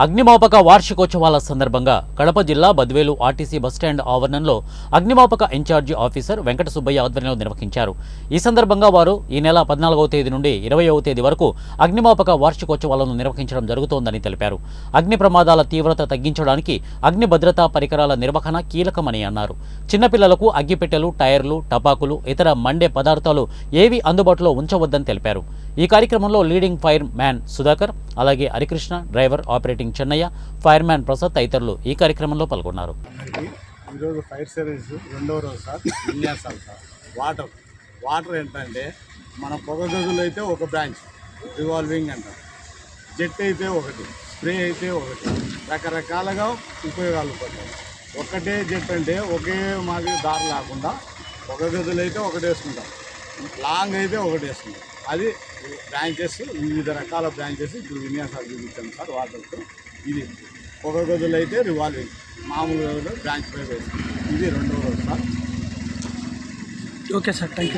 అగ్నిమాపక వార్షికోత్సవాల సందర్భంగా కడప జిల్లా బద్వేలు ఆర్టీసీ బస్టాండ్ ఆవరణంలో అగ్నిమాపక ఇన్ఛార్జి ఆఫీసర్ వెంకట సుబ్బయ్య ఆధ్వర్యంలో నిర్వహించారు. ఈ సందర్భంగా వారు ఈ నెల పద్నాలుగవ తేదీ నుండి ఇరవయవ తేదీ వరకు అగ్నిమాపక వార్షికోత్సవాలను నిర్వహించడం జరుగుతోందని తెలిపారు. అగ్ని ప్రమాదాల తీవ్రత తగ్గించడానికి అగ్ని భద్రతా పరికరాల నిర్వహణ కీలకమని అన్నారు. చిన్నపిల్లలకు అగ్గిపెట్టెలు టైర్లు టపాకులు ఇతర మండే పదార్థాలు ఏవి అందుబాటులో ఉంచవద్దని తెలిపారు. ఈ కార్యక్రమంలో లీడింగ్ ఫైర్ మ్యాన్ సుధాకర్ అలాగే Harikrishna driver operating Chennayya fireman Prasad తదితరులు ఈ కార్యక్రమంలో పాల్గొన్నారు. అందరికీ ఈరోజు ఫైర్ సర్వీస్ రెండవ రోజు సార్ విన్యాసాలు సార్. వాటర్ వాటర్ ఏంటంటే మన పొగ గదులు అయితే ఒక బ్రాంచ్ రివాల్వింగ్ అంటారు. జెట్ అయితే ఒకటి స్ప్రే అయితే ఒకటి రకరకాలుగా ఉపయోగాలు పడ్డాయి ఒకటే జెట్ అంటే ఒకే మాదిరి దారి లేకుండా పొగ గదులు అయితే ఒకటి వేసుకుంటాం. లాంగ్ అయితే ఒకటి వేసుకుంటాం. అది బ్రాంచెస్ వివిధ రకాల బ్రాంచెస్ ఇప్పుడు విన్యాసాలు చూపించాం సార్ వాటర్తో ఇది ఒక గదులు అయితే రివాల్వింగ్ మామూలు గదులు బ్రాంచ్ పై వేసుకుంటాం ఇది రెండవ రోజు sir. Okay sir thank you